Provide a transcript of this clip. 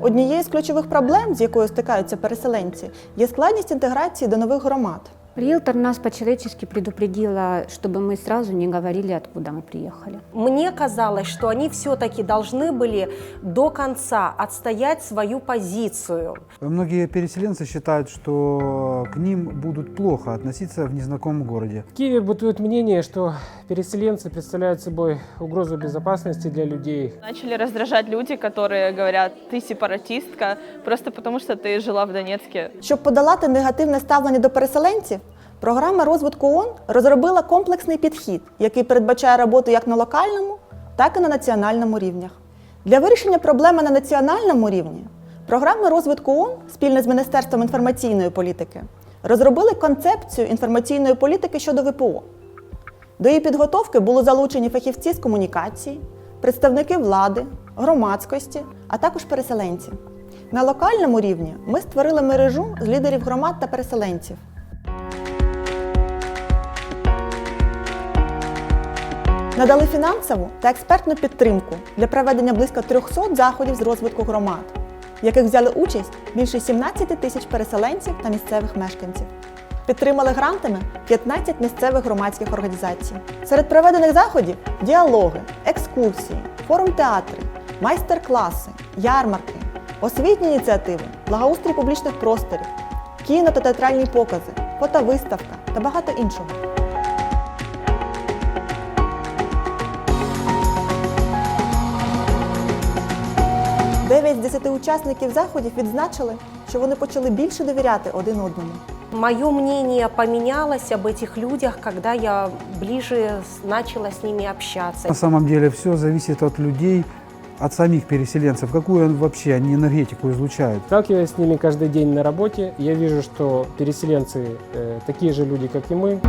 Однією з ключових проблем, з якою стикаються переселенці, є складність інтеграції до нових громад. Риэлтор нас по-человечески предупредила, чтобы мы сразу не говорили, откуда мы приехали. Мне казалось, что они все-таки должны были до конца отстоять свою позицию. Многие переселенцы считают, что к ним будут плохо относиться в незнакомом городе. В Киеве бытует мнение, что переселенцы представляют собой угрозу безопасности для людей. Начали раздражать люди, которые говорят, ты сепаратистка, просто потому что ты жила в Донецке. Щоб подолати негативне ставлення до переселенців, програма розвитку ООН розробила комплексний підхід, який передбачає роботу як на локальному, так і на національному рівнях. Для вирішення проблеми на національному рівні програма розвитку ООН спільно з Міністерством інформаційної політики розробили концепцію інформаційної політики щодо ВПО. До її підготовки були залучені фахівці з комунікації, представники влади, громадськості, а також переселенці. На локальному рівні ми створили мережу з лідерів громад та переселенців. Надали фінансову та експертну підтримку для проведення близько 300 заходів з розвитку громад, в яких взяли участь більше 17 тисяч переселенців та місцевих мешканців. Підтримали грантами 15 місцевих громадських організацій. Серед проведених заходів діалоги, екскурсії, форум-театри, майстер-класи, ярмарки, освітні ініціативи, благоустрій публічних просторів, кіно та театральні покази, фотовиставка та багато іншого. Дев'ять з десяти учасників заходів відзначили, що вони почали більше довіряти один одному. Мое мнение поменялось об этих людях, когда я ближе с- начала с ними общаться. На самом деле все зависит от людей, от самих переселенцев, какую он вообще они энергетику излучают. Сталкиваясь с ними каждый день на работе, я вижу, что переселенцы э, такие же люди, как и мы.